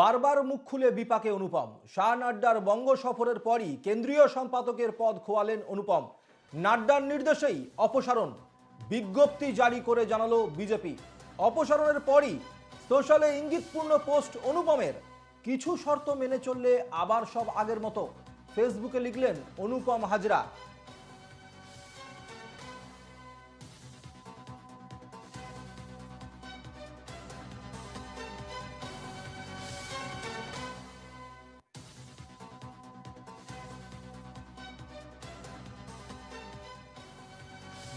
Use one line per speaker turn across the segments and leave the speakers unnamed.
বারবার মুখ খুলে বিপাকে অনুপম। শাহ নাড্ডার বঙ্গ সফরের পরই কেন্দ্রীয় সম্পাদকের পদ খোয়ালেন অনুপম। নাড্ডার নির্দেশেই অপসারণ বিজ্ঞপ্তি জারি করে জানালো বিজেপি। অপসারণের পরই সোশ্যালে ইঙ্গিতপূর্ণ পোস্ট অনুপমের। কিছু শর্ত মেনে চললে আবার সব আগের মতো। ফেসবুকে লিখলেন অনুপম হাজরা।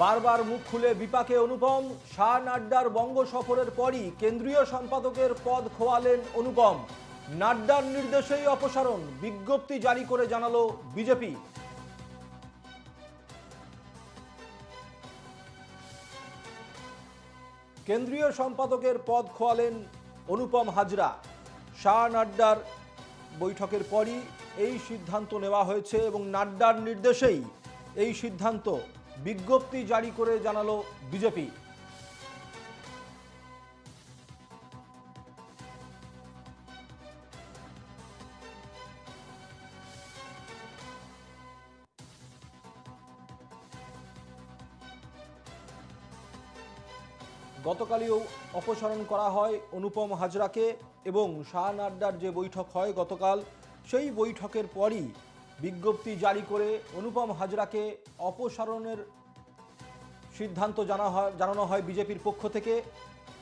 বারবার মুখ খুলে বিপাকে অনুপম, শাহ নাড্ডার বঙ্গ সফরের পরই কেন্দ্রীয় সম্পাদকের পদ খোয়ালেন অনুপম। নাড্ডার নির্দেশেই অপসারণ, বিজ্ঞপ্তি জারি করে জানালো বিজেপি। কেন্দ্রীয় সম্পাদকের পদ খোয়ালেন অনুপম হাজরা। শাহ নাড্ডার বৈঠকের পরই এই সিদ্ধান্ত নেওয়া হয়েছে এবং নাড্ডার নির্দেশেই এই সিদ্ধান্ত বিজ্ঞপ্তি জারি করে জানালো বিজেপি। গতকালই অপসারণ করা হয় অনুপম হাজরাকে এবং শাহ নাড্ডার যে বৈঠক হয় গতকাল, সেই বৈঠকের পরই বিজ্ঞপ্তি জারি করে অনুপম হাজরাকে অপসারণের সিদ্ধান্ত জানা হয় জানানো হয় বিজেপির পক্ষ থেকে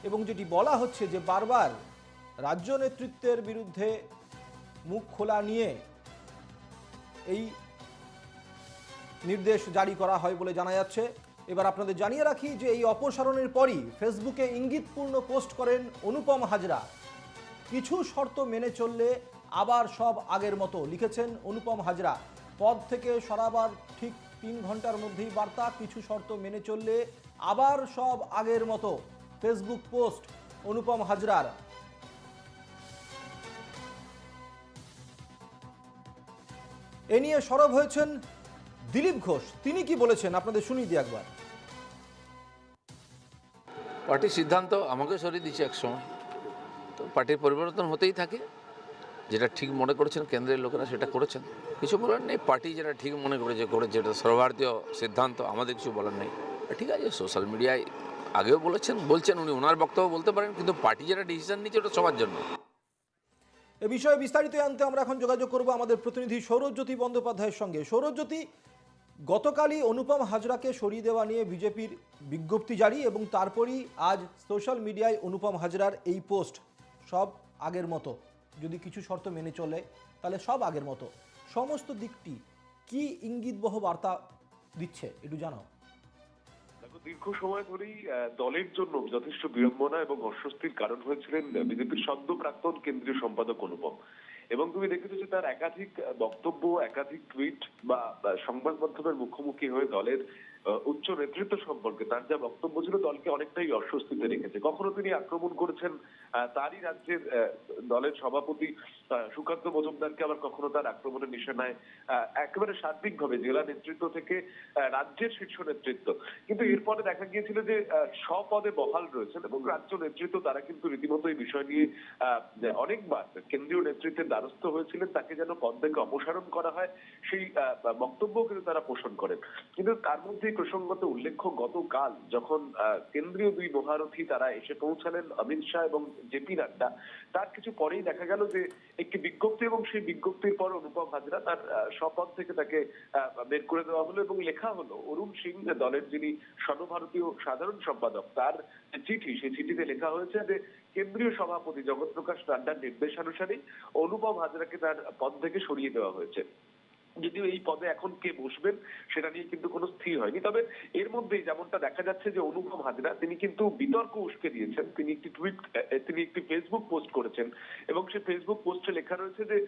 এবং যেটি বলা হচ্ছে যে বারবার রাজ্য নেতৃত্বের বিরুদ্ধে মুখ খোলা নিয়ে এই নির্দেশ জারি করা হয় বলে জানা যাচ্ছে। এবার আপনাদের জানিয়ে রাখি যে এই অপসারণের পরই ফেসবুকে ইঙ্গিতপূর্ণ পোস্ট করেন অনুপম হাজরা। কিছু শর্ত মেনে চললে আবার সব আগের মতো লিখেছেন অনুপম হাজরা। পদ থেকে সরাবার ঠিক তিন ঘণ্টার মধ্যেই বার্তা, কিছু শর্ত মেনে চললে আবার সব আগের মতো ফেসবুক পোস্ট অনুপম হাজরার। এ নিয়ে সরব হয়েছেন দিলীপ ঘোষ। তিনি কি বলেছেন? আপনাদের শুনিয়ে দিই একবার।
পার্টির সিদ্ধান্ত আমাকে সরিয়ে দিচ্ছে এক সময়। তো পার্টির পরিবর্তন হতেই থাকে। যেটা ঠিক মনে করেছেন, কেন্দ্রের লোকেরা সেটা করেছেন। কিছু বলার নেই, পার্টি যেটা ঠিক মনে করেছে করেছে এটা সর্বভারতীয় সিদ্ধান্ত, আমাদের কিছু বলার নেই। ঠিক আছে, সোশ্যাল মিডিয়ায় আগেও বলেছেন, বলছেন উনি, ওনার বক্তব্য বলতে পারেন, কিন্তু পার্টি যেটা ডিসিশন নিচ্ছে ওটা সবার জন্য।
এ বিষয়ে বিস্তারিত আনতে আমরা এখন যোগাযোগ করব আমাদের প্রতিনিধি সৌরজ্যোতি বন্দ্যোপাধ্যায়ের সঙ্গে। সৌরজ্যোতি, গতকালই অনুপম হাজরাকে সরিয়ে দেওয়া নিয়ে বিজেপির বিজ্ঞপ্তি জারি এবং তারপরই আজ সোশ্যাল মিডিয়ায় অনুপম হাজরার এই পোস্ট সব আগের মতো। যদি কিছু শর্ত মেনে চলে, তাহলে সব আগের মতো। সমস্ত দিকটি কি ইঙ্গিতবহ বার্তা দিচ্ছে, একটু জানাও।
দেখো, দীর্ঘ সময় ধরেই দলের জন্য যথেষ্ট বিড়ম্বনা এবং অস্বস্তির কারণ হয়েছিলেন বিজেপির সদ্য প্রাক্তন কেন্দ্রীয় সম্পাদক অনুপম। এবং তুমি দেখেছ যে তার একাধিক বক্তব্য, একাধিক টুইট বা সংবাদ মাধ্যমের মুখোমুখি হয়ে দলের উচ্চ নেতৃত্ব সম্পর্কে তার যা বক্তব্য ছিল দলকে অনেকটাই অস্বস্তিতে রেখেছে। কখনো তিনি আক্রমণ করেছেন তারই রাজ্যের দলের সভাপতি সুকান্ত মজুমদারকে আবার কখনো তার আক্রমণের নিশানায় একেবারে সার্বিকভাবে জেলা নেতৃত্ব থেকে রাজ্যের শীর্ষ নেতৃত্ব। কিন্তু এরপরে দেখা গিয়েছিল যে স্বপদে বহাল রয়েছেন এবং রাজ্য নেতৃত্ব তারা কিন্তু রীতিমতো এই বিষয় নিয়ে অনেকবার কেন্দ্রীয় নেতৃত্বের দ্বারস্থ হয়েছিলেন, তাকে যেন পদ থেকে অপসারণ করা হয়, সেই বক্তব্য কিন্তু তারা পোষণ করেন। কিন্তু তার মধ্যে প্রসঙ্গত উল্লেখ্য, গতকাল যখন কেন্দ্রীয় দুই মহারথী তারা এসে পৌঁছালেন, অমিত শাহ এবং জেপি নাড্ডা, তার কিছু পরেই দেখা গেল যে একটি বিজ্ঞপ্তি এবং সেই বিজ্ঞপ্তির পর অনুপম হাজরা তার শপথ থেকে তাকে বের করে দেওয়া হলো এবং লেখা হলো, অরুণ সিং দলের যিনি সর্বভারতীয় সাধারণ সম্পাদক, তার চিঠি, সেই চিঠিতে লেখা হয়েছে যে কেন্দ্রীয় সভাপতি জগৎ প্রকাশ নাড্ডার নির্দেশানুসারে অনুপম হাজরাকে তার পদ থেকে সরিয়ে দেওয়া হয়েছে। যদিও এই পদে এখন কে বসবেন, সেটা নিয়ে কিন্তু কোনো স্থির হয়নি। তবে এর মধ্যেই যেমনটা দেখা যাচ্ছে যে অনুপম হাজরা, তিনি কিন্তু বিতর্ক উস্কে দিয়েছেন। তিনি একটি টুইট তিনি একটি ফেসবুক পোস্ট করেছেন এবং সেই ফেসবুক পোস্টে লেখা রয়েছে যে,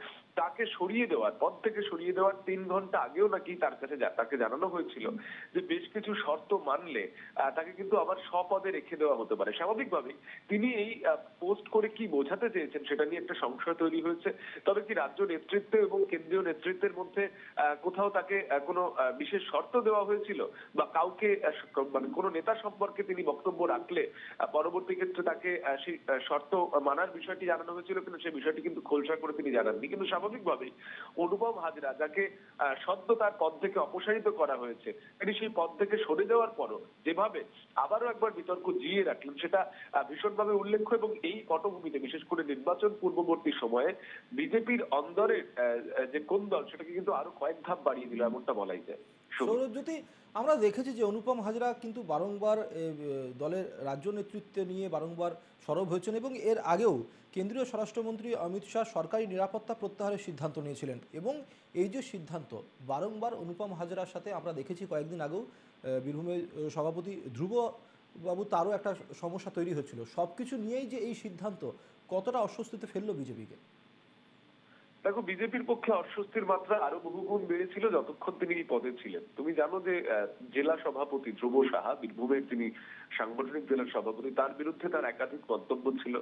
তাকে সরিয়ে দেওয়ার, পদ থেকে সরিয়ে দেওয়ার তিন ঘণ্টা আগেও নাকি তার কাছে তাকে জানানো হয়েছিল যে, বেশ কিছু শর্ত মানলে তাকে কিন্তু আবার স্বপদে রেখে দেওয়া হতে পারে। স্বাভাবিকভাবেই তিনি এই পোস্ট করে কি বোঝাতে চেয়েছেন, সেটা নিয়ে একটা সংশয় তৈরি হয়েছে। তবে কি রাজ্য নেতৃত্ব এবং কেন্দ্রীয় নেতৃত্বের মধ্যে কোথাও তাকে কোনো বিশেষ শর্ত দেওয়া হয়েছিল বা কাউকে মানে কোনো নেতা সম্পর্কে তিনি বক্তব্য রাখলে পরবর্তী ক্ষেত্রে তাকে সেই শর্ত মানার বিষয়টি জানানো হয়েছিল কিন্তু সেই বিষয়টি কিন্তু খোলসা করে তিনি জানাননি। কিন্তু স্বাভাবিকভাবেই অনুপম হাজরা যাকে সদ্য তার পদ থেকে অপসারিত করা হয়েছে, তিনি সেই পদ থেকে সরে যাওয়ার পরও যেভাবে আবারও একবার বিতর্ক জিয়ে রাখলেন, সেটা ভীষণভাবে উল্লেখ্য এবং এই পটভূমিতে বিশেষ করে নির্বাচন পূর্ববর্তী সময়ে বিজেপির অন্দরের যে কোন্দল, সেটাকে কিন্তু আরও কয়েক ধাপ বাড়িয়ে দিল, এমনটা বলাই যায়।
সৌরজ্যোতি আমরা দেখেছি যে অনুপম হাজরা কিন্তু বারংবার দলের রাজ্য নেতৃত্ব নিয়ে বারংবার সরব হয়েছেন এবং এর আগেও কেন্দ্রীয় স্বরাষ্ট্রমন্ত্রী অমিত শাহ সরকারি নিরাপত্তা প্রত্যাহারের সিদ্ধান্ত নিয়েছিলেন এবং এই যে সিদ্ধান্ত, বারংবার অনুপম হাজরার সাথে আমরা দেখেছি কয়েকদিন আগেও বীরভূমের সভাপতি ধ্রুব বাবু তারও একটা সমস্যা তৈরি হয়েছিল। সব কিছু নিয়েই যে এই সিদ্ধান্ত কতটা অস্বস্তিতে ফেলল বিজেপিকে?
দেখো, বিজেপির পক্ষে অস্বস্তির মাত্রা আরও বহুগুণ বেড়েছিল যতক্ষণ তিনি এই পদে ছিলেন। তুমি জানো যে জেলা সভাপতি ধ্রুব সাহা, বীরভূমের তিনি সাংগঠনিক জেলার সভাপতি, তার বিরুদ্ধে তার একাধিক মন্তব্য ছিল।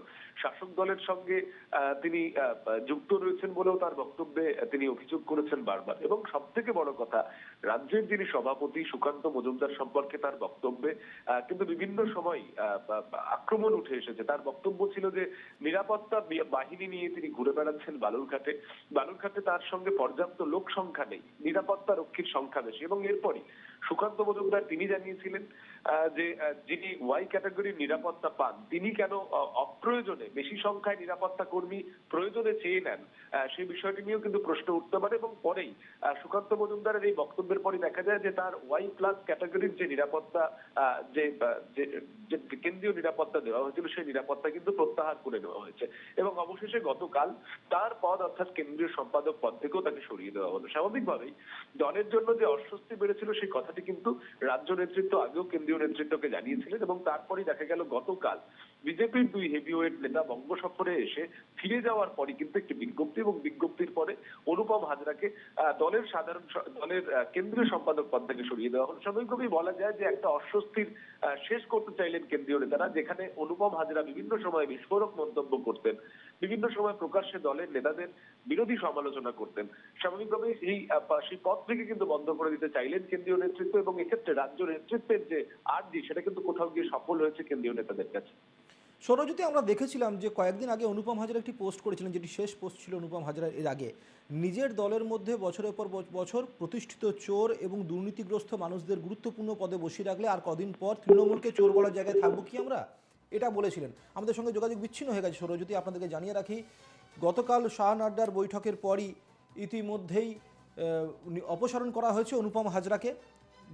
শাসক দলের সঙ্গে তিনি যুক্ত রয়েছেন বলেও তার বক্তব্যে তিনি অভিযোগ করেছেন বারবার। এবং সব থেকে বড় কথা, রাজ্যের যিনি সভাপতি সুকান্ত মজুমদার সম্পর্কে তার বক্তব্যে কিন্তু বিভিন্ন সময় আক্রমণ উঠে এসেছে। তার বক্তব্য ছিল যে, নিরাপত্তা বাহিনী নিয়ে তিনি ঘুরে বেড়াচ্ছেন বালুরঘাটে। বালুরঘাটে তার সঙ্গে পর্যাপ্ত লোক সংখ্যা নেই, নিরাপত্তা রক্ষীর সংখ্যা বেশি। এবং এরপরই সুকান্ত মজুমদার তিনি জানিয়েছিলেন যে যিনি ওয়াই ক্যাটাগরির নিরাপত্তা পান, তিনি কেন অপ্রয়োজনে বেশি সংখ্যায় নিরাপত্তা কর্মী প্রয়োজনে চেয়ে নেন সেই বিষয়টি নিয়েও কিন্তু প্রশ্ন উঠতে পারে। এবং পরেই সুকান্ত মজুমদারের এই বক্তব্যের পরে দেখা যায় যে তার ওয়াই প্লাস ক্যাটাগরির যে নিরাপত্তা যে- যে কেন্দ্রীয় নিরাপত্তা দেওয়া হয়েছিল, সেই নিরাপত্তা কিন্তু প্রত্যাহার করে নেওয়া হয়েছে। এবং অবশেষে গতকাল তার পদ অর্থাৎ কেন্দ্রীয় সম্পাদক পদ থেকেও তাকে সরিয়ে দেওয়া হলো। স্বাভাবিকভাবেই দলের জন্য যে অস্বস্তি বেড়েছিল সেই কথাটি কিন্তু রাজ্য নেতৃত্ব আগেও কেন্দ্রীয় নেতৃত্বকে জানিয়েছিলেন এবং তারপরেই দেখা গেল গতকাল বিজেপির দুই হেভিওয়েট নেতা বঙ্গ সফরে এসে ফিরে যাওয়ার পরই কিন্তু একটি বিজ্ঞপ্তি এবং বিজ্ঞপ্তির পরে অনুপম হাজরাকে দলের সাধারণ দলের কেন্দ্রীয় সম্পাদক পদ থেকে সরিয়ে দেওয়া হলো। স্বাভাবিকভাবেই বলা যায় যে একটা অস্বস্তির শেষ করতে চাইলেন কেন্দ্রীয় নেতারা, যেখানে অনুপম হাজরা বিভিন্ন সময় বিস্ফোরক মন্তব্য করতেন। বিভিন্ন সময় প্রকাশ্যে দলের নেতাদের বিরোধী সমালোচনা করতেন। আহ, পা- সেই পদ থেকে কিন্তু বন্ধ করে দিতে চাইলেন কেন্দ্রীয় নেতৃত্ব এবং এক্ষেত্রে রাজ্য নেতৃত্বের যে আর্জি সেটা কিন্তু কোথাও গিয়ে সফল হয়েছে কেন্দ্রীয় নেতাদের কাছে।
সৌরজ্যোতি আমরা দেখেছিলাম যে কয়েকদিন আগে অনুপম হাজরা একটি পোস্ট করেছিলেন যেটি শেষ পোস্ট ছিল অনুপম হাজরার এর আগে। নিজের দলের মধ্যে বছরের পর বছর প্রতিষ্ঠিত চোর এবং দুর্নীতিগ্রস্ত মানুষদের গুরুত্বপূর্ণ পদে বসিয়ে রাখলে আর কদিন পর তৃণমূলকে চোর বলার জায়গায় থাকব কি আমরা? এটা বলেছিলেন। আমাদের সঙ্গে যোগাযোগ বিচ্ছিন্ন হয়ে গেছে সৌরজ্যোতি আপনাদেরকে জানিয়ে রাখি, গতকাল শাহ নাড্ডার বৈঠকের পরই ইতিমধ্যেই অপসারণ করা হয়েছে অনুপম হাজরাকে।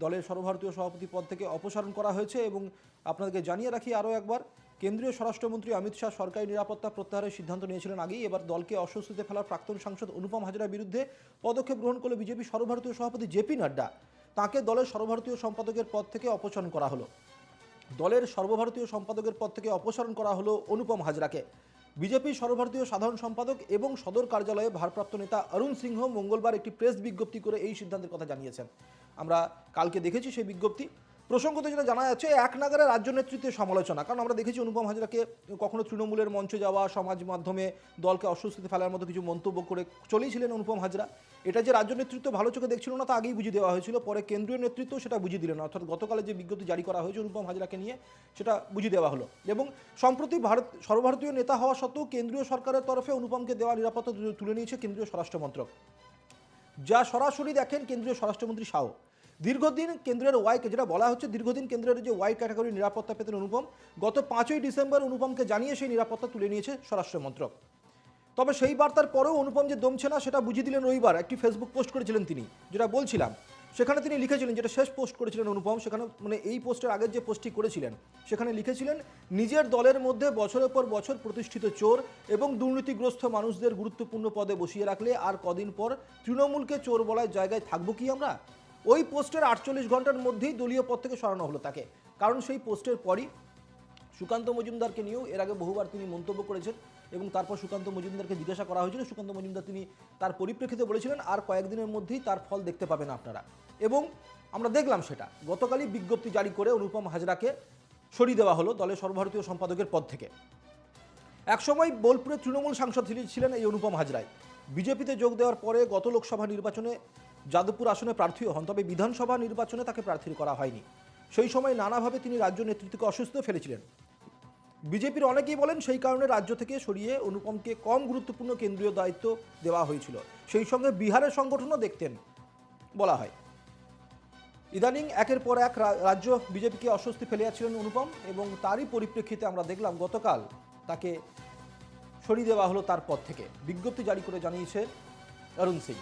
দলের সর্বভারতীয় সভাপতি পদ থেকে অপসারণ করা হয়েছে এবং আপনাদেরকে জানিয়ে রাখি আরও একবার, কেন্দ্রীয় স্বরাষ্ট্রমন্ত্রী অমিত শাহ সরকারি নিরাপত্তা প্রত্যাহারের সিদ্ধান্ত নিয়েছিলেন আগেই। এবার দলকে অস্বস্তিতে ফেলার প্রাক্তন সাংসদ অনুপম হাজরার বিরুদ্ধে পদক্ষেপ গ্রহণ করল বিজেপি সর্বভারতীয় সভাপতি জেপি নাড্ডা। তাকে দলের সর্বভারতীয় সম্পাদকের পদ থেকে অপসারণ করা হলো। দলের সর্বভারতীয় সম্পাদকের পদ থেকে অপসারণ করা হলো অনুপম হাজরাকে। বিজেপি সর্বভারতীয় সাধারণ সম্পাদক এবং সদর কার্যালয়ে ভারপ্রাপ্ত নেতা অরুণ সিংহ মঙ্গলবার একটি প্রেস বিজ্ঞপ্তি করে এই সিদ্ধান্তের কথা জানিয়েছেন। আমরা কালকে দেখেছি সেই বিজ্ঞপ্তি। প্রসঙ্গত যেটা জানা যাচ্ছে এক নাগারে রাজ্য নেতৃত্বের সমালোচনা। কারণ আমরা দেখেছি অনুপম হাজরাকে কখনো তৃণমূলের মঞ্চে যাওয়া, সমাজ মাধ্যমে দলকে অস্বস্তিতে ফেলার মতো কিছু মন্তব্য করে চলেইছিলেন অনুপম হাজরা। এটা যে রাজ্য নেতৃত্ব ভালো চোখে দেখছিল না, তা আগেই বুঝিয়ে দেওয়া হয়েছিল। পরে কেন্দ্রীয় নেতৃত্ব সেটা বুঝিয়ে দিলেন। অর্থাৎ গতকালে যে বিজ্ঞপ্তি জারি করা হয়েছে অনুপম হাজরাকে নিয়ে, সেটা বুঝিয়ে দেওয়া হলো। এবং সম্প্রতি ভারত, সর্বভারতীয় নেতা হওয়া সত্ত্বেও কেন্দ্রীয় সরকারের তরফে অনুপমকে দেওয়া নিরাপত্তা তুলে- নিয়েছে কেন্দ্রীয় স্বরাষ্ট্র মন্ত্রক। যা সরাসরি দেখেন কেন্দ্রীয় স্বরাষ্ট্রমন্ত্রী শাহ দীর্ঘদিন কেন্দ্রের ওয়াই যেটা বলা হচ্ছে, দীর্ঘদিন কেন্দ্রের যে ওয়াই ক্যাটাগরি নিরাপত্তা পেতেন অনুপম, গত পাঁচই ডিসেম্বর অনুপমকে জানিয়ে সেই নিরাপত্তা তুলে নিয়েছে স্বরাষ্ট্র মন্ত্রক। তবে সেই বার্তার পরেও অনুপম যে দমছে না, সেটা বুঝিয়ে দিলেন রবিবার। একটি ফেসবুক পোস্ট করেছিলেন তিনি, যেটা বলছিলাম। সেখানে তিনি লিখেছিলেন, যেটা শেষ পোস্ট করেছিলেন অনুপম, সেখানে মানে এই পোস্টের আগের যে পোস্টটি করেছিলেন, সেখানে লিখেছিলেন, নিজের দলের মধ্যে বছরের পর বছর প্রতিষ্ঠিত চোর এবং দুর্নীতিগ্রস্ত মানুষদের গুরুত্বপূর্ণ পদে বসিয়ে রাখলে আর কদিন পর তৃণমূলকে চোর বলার জায়গায় থাকব কি আমরা? ওই পোস্টের আটচল্লিশ ঘণ্টার মধ্যেই দলীয় পদ থেকে সরানো হলো তাকে। কারণ সেই পোস্টের পরই সুকান্ত মজুমদারকে নিয়েও এর আগে বহুবার তিনি মন্তব্য করেছেন এবং তারপর সুকান্ত মজুমদারকে জিজ্ঞাসা করা হয়েছিল। সুকান্ত মজুমদার তিনি তার পরিপ্রেক্ষিতে বলেছিলেন, আর কয়েকদিনের মধ্যেই তার ফল দেখতে পাবেন আপনারা। এবং আমরা দেখলাম সেটা। গতকালই বিজ্ঞপ্তি জারি করে অনুপম হাজরাকে সরিয়ে দেওয়া হলো দলের সর্বভারতীয় সম্পাদকের পদ থেকে। একসময় বোলপুরে তৃণমূল সাংসদ ছিলেন- এই অনুপম হাজরাই। বিজেপিতে যোগ দেওয়ার পরে গত লোকসভা নির্বাচনে যাদবপুর আসনে প্রার্থীও হন, তবে বিধানসভা নির্বাচনে তাকে প্রার্থী করা হয়নি। সেই সময় নানাভাবে তিনি রাজ্য নেতৃত্বকে অসুস্থ ফেলেছিলেন। বিজেপির অনেকেই বলেন সেই কারণে রাজ্য থেকে সরিয়ে অনুপমকে কম গুরুত্বপূর্ণ কেন্দ্রীয় দায়িত্ব দেওয়া হয়েছিল। সেই সঙ্গে বিহারের সংগঠনও দেখতেন বলা হয়। ইদানিং একের পর এক রাজ্য বিজেপিকে অস্বস্তি ফেলে ফেলিয়াছিলেন অনুপম এবং তারই পরিপ্রেক্ষিতে আমরা দেখলাম গতকাল তাকে সরিয়ে দেওয়া হলো তার পদ থেকে। বিজ্ঞপ্তি জারি করে জানিয়েছে অরুণ সিং।